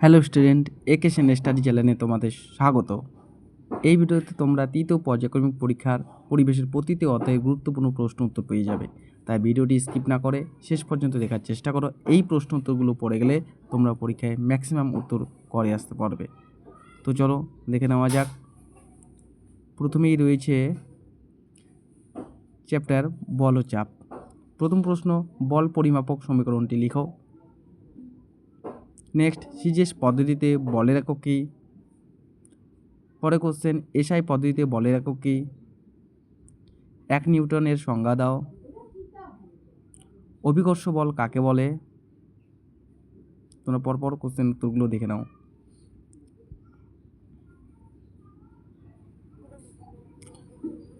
Hello student একেশন study চ্যানেলে তোমাদের স্বাগত। এই ভিডিওতে তোমরা তৃতীয় পর্যায়ক্রমিক পরীক্ষার পরিবেশের প্রতিটি অধ্যায়ে গুরুত্বপূর্ণ প্রশ্ন উত্তর পেয়ে যাবে। তাই ভিডিওটি স্কিপ না করে শেষ পর্যন্ত দেখার চেষ্টা করো। এই প্রশ্ন উত্তরগুলো পড়ে গেলে তোমরা পরীক্ষায় ম্যাক্সিমাম উত্তর করে আসতে পারবে। তো চলো, দেখে নেওয়া যাক। প্রথমেই রয়েছে চ্যাপ্টার বল ও চাপ প্রথম প্রশ্ন, বল পরিমাপক সমীকরণটি লিখো। নেক্সট সিজেস পদ্ধতিতে বলের একক কী? পরে কোশ্চেন এসআই পদ্ধতিতে বলের একক কী? এক নিউটনের সংজ্ঞা দাও। অভিকর্ষ বল কাকে বলে? তোমরা পরপর কোশ্চেন উত্তরগুলো দেখে নাও।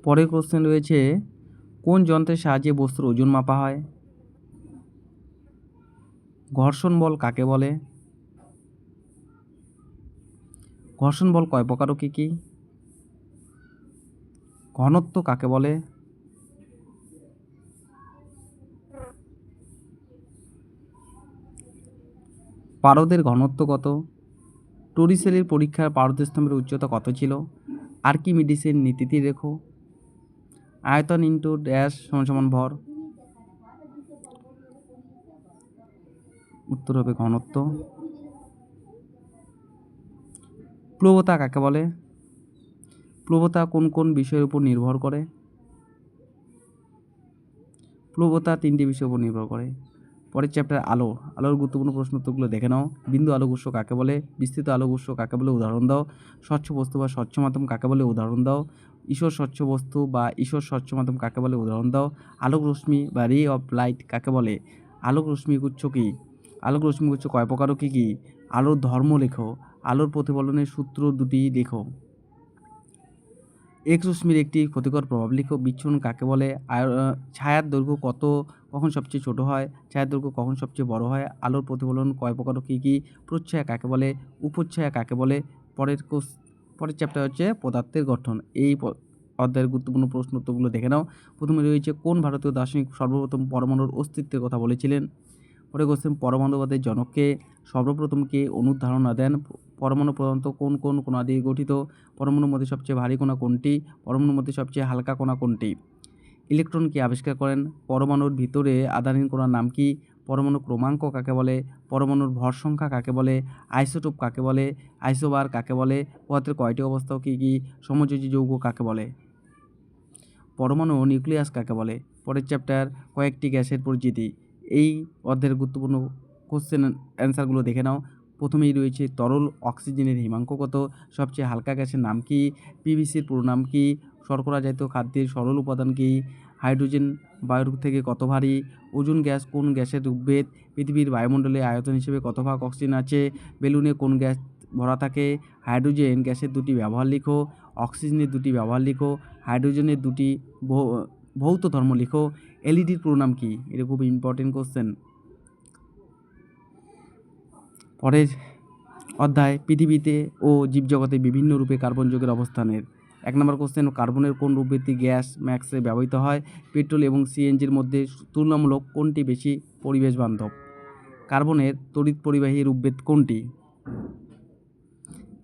পরের কোশ্চেন রয়েছে, কোন যন্ত্রের সাহায্যে বস্তুর ওজন মাপা হয়? ঘর্ষণ বল কাকে বলে? ঘর্ষণ বল কয়? প্রকার ও কী? কী ঘনত্ব কাকে বলে? পারদের ঘনত্ব কত? টরিসেলের পরীক্ষার পারদের স্তম্ভের উচ্চতা কত ছিল? আর্কিমিডিসের নীতিটি রেখো। আয়তন ইন্টু ড্যাশ সমান সমান ভর। উত্তর হবে ঘনত্ব। প্লবতা কাকে বলে? প্লবতা কোন কোন বিষয়ের উপর নির্ভর করে? প্লবতা তিনটি বিষয়ের উপর নির্ভর করে। পরের চ্যাপ্টার আলো। আলোর গুরুত্বপূর্ণ প্রশ্ন উত্তরগুলো দেখে নাও। বিন্দু আলোক উৎস কাকে বলে? বিস্তৃত আলোক উৎস কাকে বলে? উদাহরণ দাও। স্বচ্ছ বস্তু বা স্বচ্ছ মাধ্যম কাকে বলে? উদাহরণ দাও। ঈশ্বর স্বচ্ছ বস্তু বা ঈশ্বর স্বচ্ছ মাধ্যম কাকে বলে? উদাহরণ দাও। আলোক রশ্মি বা রে অফ লাইট কাকে বলে? আলোক রশ্মি গুচ্ছ কী? আলোক রশ্মি গুচ্ছ কয় প্রকার কী কী? আলোর ধর্ম লেখো। আলোর প্রতিফলনের সূত্র দুটি লেখো। এক্স রশ্মির একটি ক্ষতিকর প্রভাব লিখো। বিচ্ছুরণ কাকে বলে? ছায়ার দৈর্ঘ্য কত কখন সবচেয়ে ছোট হয়? ছায়ার দৈর্ঘ্য কখন সবচেয়ে বড় হয়? আলোর প্রতিফলন কয় প্রকার কী কী? প্রচ্ছায়া কাকে বলে? উপচ্ছায়া কাকে বলে? পরের কোর্স পরের চ্যাপ্টার হচ্ছে পদার্থের গঠন। এই অধ্যায়ের গুরুত্বপূর্ণ প্রশ্ন উত্তরগুলো দেখে নাও। প্রথমে রয়েছে, কোন ভারতীয় দার্শনিক সর্বপ্রথম পরমাণুর অস্তিত্বের কথা বলেছিলেন? পরে কোশ্চেন পরমাণুবাদের জনককে সর্বপ্রথম কে অনুধারণা দেন? পরমাণু প্রধানত কোন কোন কণা দিয়ে গঠিত। পরমাণুর মধ্যে সবচেয়ে ভারী কণা কোনটি পরমাণুর মধ্যে সবচেয়ে হালকা কণা কোনটি ইলেকট্রন কে আবিষ্কার করেন? পরমাণুর ভিতরে আধারহীন কণার নাম কি? পরমাণু ক্রমাঙ্ক কাকে বলে? পরমাণুর ভর সংখ্যা কাকে বলে? আইসোটোপ কাকে বলে? আইসোবার কাকে বলে? পদার্থের কয়টি অবস্থা কী কী? সমযোজী যৌগ কাকে বলে? পরমাণু নিউক্লিয়াস কাকে বলে? পরের চ্যাপ্টার কয়েকটি গ্যাসের পরিচিতি। এই অধ্যায়ের গুরুত্বপূর্ণ কোশ্চেন অ্যান্সারগুলো দেখে নাও। প্রথমেই রয়েছে তরল অক্সিজেনের হিমাঙ্ক কত? সবচেয়ে হালকা গ্যাসের নাম কি? পিভিসির পুরো নাম কি? শর্করা জাতীয় খাদ্যের সরল উপাদান কি? হাইড্রোজেন বায়ুর থেকে কত ভারী? ওজোন গ্যাস কোন গ্যাসের উদ্ভেদ পৃথিবীর বায়ুমণ্ডলে আয়তন হিসেবে কত ভাগ অক্সিজেন আছে? বেলুনে কোন গ্যাস ভরা থাকে? হাইড্রোজেন গ্যাসের দুটি ব্যবহার লিখো। অক্সিজেনের দুটি ব্যবহার লিখো। হাইড্রোজেনের দুটি ভৌত ধর্ম লিখো। এলইডির পুরো নাম কি? এটা খুব ইম্পর্টেন্ট কোশ্চেন পরের অধ্যায়, পৃথিবীতে ও জীবজগতে বিভিন্ন রূপে কার্বন যৌগের অবস্থানের। এক নম্বর কোশ্চেন কার্বনের কোন রূপভিত্তিক গ্যাস ম্যাক্সে ব্যবহৃত হয়? পেট্রোল এবং সিএনজির মধ্যে তুলনামূলক কোনটি বেশি পরিবেশ বান্ধব? কার্বনের তড়িৎ পরিবাহী রূপভেদ কোনটি?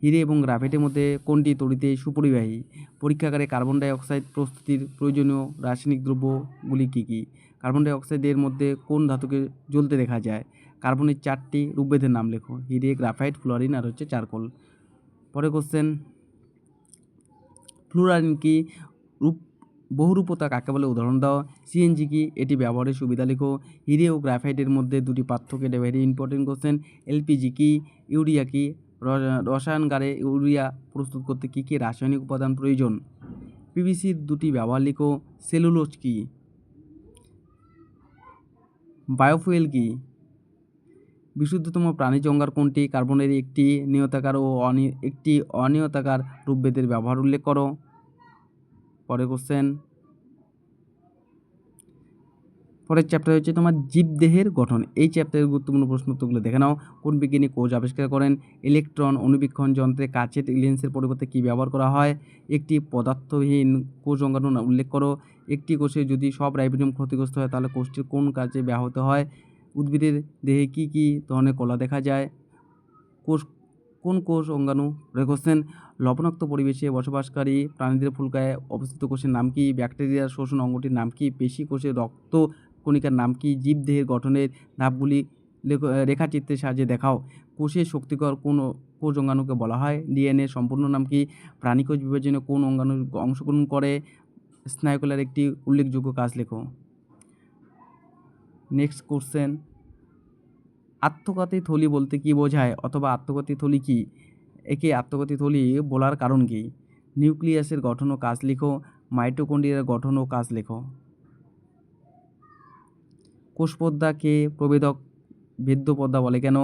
হিরে এবং গ্রাফাইটের মধ্যে কোনটি তড়িতে সুপরিবাহী? পরীক্ষাগারে কার্বন ডাই অক্সাইড প্রস্তুতির প্রয়োজনীয় রাসায়নিক দ্রব্যগুলি কী কী? কার্বন ডাইঅক্সাইডের মধ্যে কোন ধাতুকে জ্বলতে দেখা যায়? কার্বনের চারটি রূপভেদের নাম লেখো। হিরে গ্রাফাইট, ফ্লোরিন আর হচ্ছে চারকোল। পরে কোশ্চেন ফ্লুরাইন কি? রূপ, বহুরূপতা কাকে বলে? উদাহরণ দাও। সিএনজি কি? এটি ব্যবহারের সুবিধা লেখো। হিরে ও গ্রাফাইটের মধ্যে দুটি পার্থক্য এটা ভেরি ইম্পর্টেন্ট কোশ্চেন এলপিজি কি? ইউরিয়া কি? রসায়নগারে ইউরিয়া প্রস্তুত করতে কী কী রাসায়নিক উপাদান প্রয়োজন? পিভিসির দুটি ব্যবহার লিখো। সেলুলোজ কি? বায়োফুয়েল কি? বিশুদ্ধতম প্রাণীজ অঙ্গার কোনটি? কার্বনের একটি নিয়তাকার ও অনি, একটি অনিয়তাকার রূপভেদের ব্যবহার উল্লেখ করো। পরে কোশ্চেন পরের চ্যাপ্টার হচ্ছে তোমার জীবদেহের গঠন। এই চ্যাপ্টারের গুরুত্বপূর্ণ প্রশ্ন উত্তরগুলো দেখে নাও। কোন বিজ্ঞানী কোষ আবিষ্কার করেন? ইলেকট্রন অনুবীক্ষণ যন্ত্রে কাচের লেন্সের পরিবর্তে কী ব্যবহার করা হয়? একটি পদার্থহীন কোষ অঙ্গাণু উল্লেখ করো। একটি কোষে যদি সব রাইবোজোম ক্ষতিগ্রস্ত হয়, তাহলে কোষটির কোন কাজে ব্যাহত হয়? উদ্ভিদের দেহে কী কী ধরনের কলা দেখা যায়? কোষ, কোন কোষ অঙ্গাণু কোশ্চেন লবণাক্ত পরিবেশে বসবাসকারী প্রাণীদের ফুলকায় অবস্থিত কোষের নাম কি? ব্যাকটেরিয়ার শোষণ অঙ্গটির নাম কি? পেশি কোষের রক্ত কণিকার নাম কি? জীবদেহের গঠনের ধাপগুলি রেখাচিত্রের সাহায্যে দেখাও। কোষের শক্তিকর কোন কোষ অঙ্গাণুকে বলা হয়? ডিএনএ সম্পূর্ণ নাম কি? প্রাণীকোষ বিভাজনে কোন অঙ্গাণু অংশগ্রহণ করে? স্নায়ুকলার একটি উল্লেখযোগ্য কাজ লেখো। নেক্সট কোশ্চেন আত্মঘাতী থলি বলতে কি বোঝায় অথবা আত্মঘাতী থলি কি? একে আত্মঘাতী থলি বলার কারণ কি? নিউক্লিয়াসের গঠন ও কাজ লিখো, মাইটোকন্ড্রিয়ার গঠন ও কাজ লেখো। কোষপদ্মাকে প্রবেদক বেদ্য পদ্মা বলে কেন?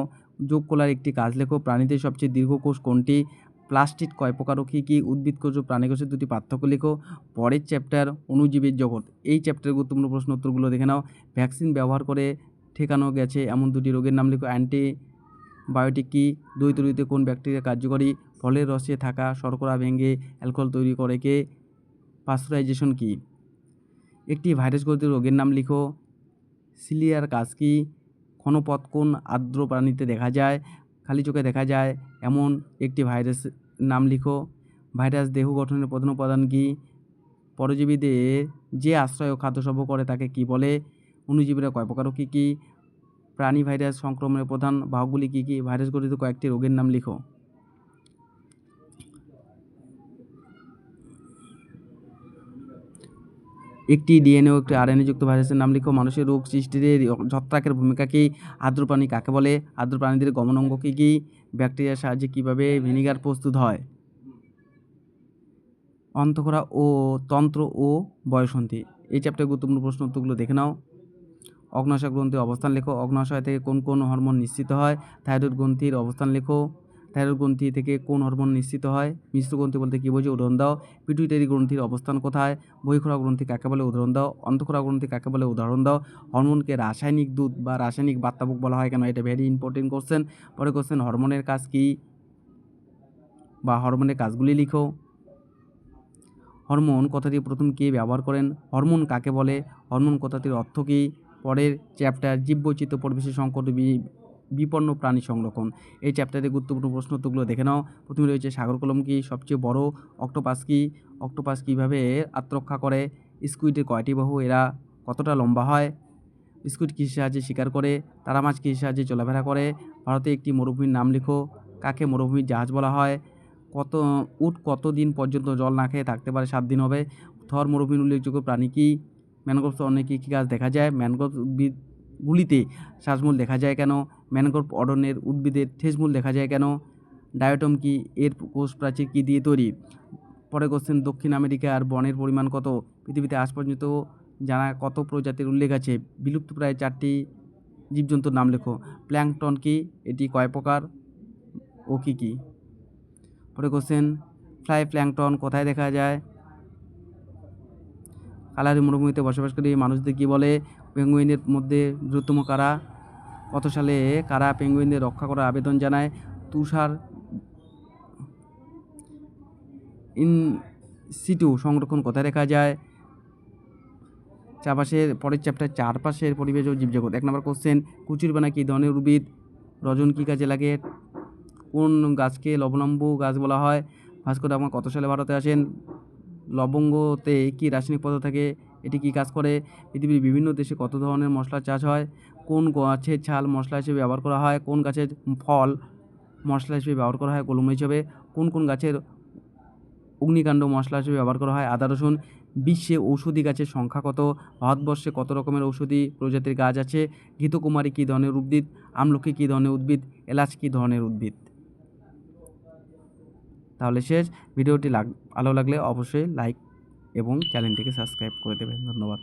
যোগ কলার একটি কাজ লেখো, প্রাণীদের সবচেয়ে দীর্ঘ কোষ কোনটি? প্লাস্টিক কয় প্রকার ও কী কী উদ্ভিদ কোষ ও প্রাণী কোষের দুটি পার্থক্য লেখো? পরের চ্যাপ্টার অণুজীবের জগৎ। এই চ্যাপ্টারের গুরুত্বপূর্ণ প্রশ্ন উত্তরগুলো দেখে নাও। ভ্যাকসিন ব্যবহার করে ঠেকানো গেছে এমন দুটি রোগের নাম লিখো। অ্যান্টিবায়োটিক কী? দই তৈরিতে কোন ব্যাকটেরিয়া কার্যকরী? ফলের রসে থাকা শর্করা ভেঙে অ্যালকোহল তৈরি করে কে? পাস্তুরাইজেশন কী? একটি ভাইরাস গ্রস্ত রোগের নাম লিখো। সিলিয়ার কাজ কি? ক্ষণপথ কোন আর্দ্র প্রাণীতে দেখা যায়? খালি চোখে দেখা যায়। এমন একটি ভাইরাস নাম লিখো। ভাইরাস দেহ গঠনের প্রধান উপাদান কি? পরজীবীদের যে আশ্রয় ও খাদ্য সর্ব করে তাকে কি বলে? অনুজীবীরা কয় প্রকার কী কী? প্রাণী ভাইরাস সংক্রমণের প্রধান বাহকগুলি কী কী? ভাইরাস গঠিত কয়েকটি রোগের নাম লিখো। একটি ডিএনএ ও একটি আরএনএ যুক্ত ভাইরাসের নাম লিখো। মানুষের রোগ সৃষ্টিতে ছত্রাকের ভূমিকা কী আর্দ্র প্রাণী কাকে বলে? আর্দ্র প্রাণীদের গমনাঙ্গ কী কী? ব্যাকটেরিয়ার সাহায্যে কীভাবে ভিনিগার প্রস্তুত হয়? অন্তঃকরা ও তন্ত্র ও বয়সন্ধি। এই চ্যাপ্টারে গুরুত্বপূর্ণ প্রশ্ন উত্তরগুলো দেখে নাও। অগ্নাশয় গ্রন্থির অবস্থান লেখো। অগ্নাশয় থেকে কোন কোন হরমোন নিশ্চিত হয়? থাইরয়েড গ্রন্থির অবস্থান লেখো। গ্রন্থি থেকে কোন হরমোন নিশ্চিত হয়? মিশ্র গ্রন্থি বলতে কী বোঝো উদাহরণ দাও। পিটুইটারি গ্রন্থির অবস্থান কোথায়? বহিখরা গ্রন্থি কাকে বলে? উদাহরণ দাও। অন্তঃখরা গ্রন্থি কাকে বলে? উদাহরণ দাও। হরমোনকে রাসায়নিক দুধ বা রাসায়নিক বার্তাবুক বলা হয় কেন? এটা ভেরি ইম্পর্টেন্ট কোশ্চেন পরে কোশ্চেন হরমোনের কাজ কী? বা হরমোনের কাজগুলি লিখো। হরমোন কথাটি প্রথম কে ব্যবহার করেন? হরমোন কাকে বলে? হরমোন কথাটির অর্থ কী? পরের চ্যাপ্টার জীববৈচিত্র্য পরিবেশের সংকট বিপন্ন প্রাণী সংরক্ষণ। এই চ্যাপ্টারে গুরুত্বপূর্ণ প্রশ্ন উত্তরগুলো দেখে নাও। প্রথমে রয়েছে সাগর কলম কি সবচেয়ে বড় অক্টোপাস কি? অক্টোপাস কীভাবে আত্মরক্ষা করে? স্কুইডের কয়টি বাহু? এরা কতটা লম্বা হয়? স্কুইড কৃষি সাহায্যে শিকার করে? তারা মাছ কৃষি সাহায্যে চলাফেরা করে? ভারতে একটি মরুভূমির নাম লিখো। কাকে মরুভূমির জাহাজ বলা হয়? কত, উট কত দিন পর্যন্ত জল না খেয়ে থাকতে পারে সাত দিন হবে? থর মরুভূমির উল্লেখযোগ্য প্রাণী কি? ম্যানগ্রোভ অনেক কী কী গাছ দেখা যায়? ম্যানগ্রোভ উদ্ভিদগুলিতে শ্বাসমূল দেখা যায় কেন? ম্যানগ্রোভ অরণ্যের উদ্ভিদের ঠেসমূল দেখা যায় কেন? ডায়োটম কি এর কোষ প্রাচীর কী দিয়ে তৈরি? পরে কোশ্চেন দক্ষিণ আমেরিকার বনের পরিমাণ কত? পৃথিবীতে আজ পর্যন্ত জানা কত প্রজাতির উল্লেখ আছে? বিলুপ্ত প্রায় চারটি জীবজন্তুর নাম লেখো। প্ল্যাংটন কি? এটি কয় প্রকার? ও কী কী? পরে কোশ্চেন ফ্লাই প্ল্যাংটন কোথায় দেখা যায়? কালারি মরুভূমিতে বসবাসকারী মানুষদের কী বলে? পেঙ্গুইনের মধ্যে দ্রুততম কারা? কত সালে কারা পেঙ্গুইনদের রক্ষা করার আবেদন জানায়? তুষার ইন সিটু সংরক্ষণ কোথায় দেখা যায়? চারপাশের, পরের চ্যাপ্টার চারপাশের পরিবেশ ও জীবজগৎ। এক নম্বর কোশ্চেন কুচুরবানা কী ধরনের উদ্ভিদ? রজন কী কাজে লাগে? কোন গাছকে লবণাম্বু গাছ বলা হয়? ভাস্কর আমার কত সালে ভারতে আসেন? লবঙ্গতে কী রাসায়নিক পদার্থ থাকে? এটি কী কাজ করে? পৃথিবীর বিভিন্ন দেশে কত ধরনের মশলা চাষ হয়? কোন গাছের ছাল, মশলা হিসেবে ব্যবহার করা হয়, কোন গাছের ফল, মশলা হিসেবে ব্যবহার করা হয় কলম হিসেবে, কোন কোন গাছের অগ্নিকাণ্ড, মশলা হিসেবে ব্যবহার করা হয়, আদা, রসুন, বিশ্বে ঔষধি গাছের সংখ্যা কত, ভারতবর্ষে কত রকমের ঔষধি প্রজাতির গাছ আছে, ঘৃতকুমারী কী ধরনের উদ্ভিদ, আমলকি কী ধরনের উদ্ভিদ, এলাচ কী ধরনের উদ্ভিদ? তাহলে শেষ, ভিডিওটি লাগ, ভালো লাগলে অবশ্যই লাইক এবং চ্যানেলটিকে সাবস্ক্রাইব করে দেবেন, ধন্যবাদ।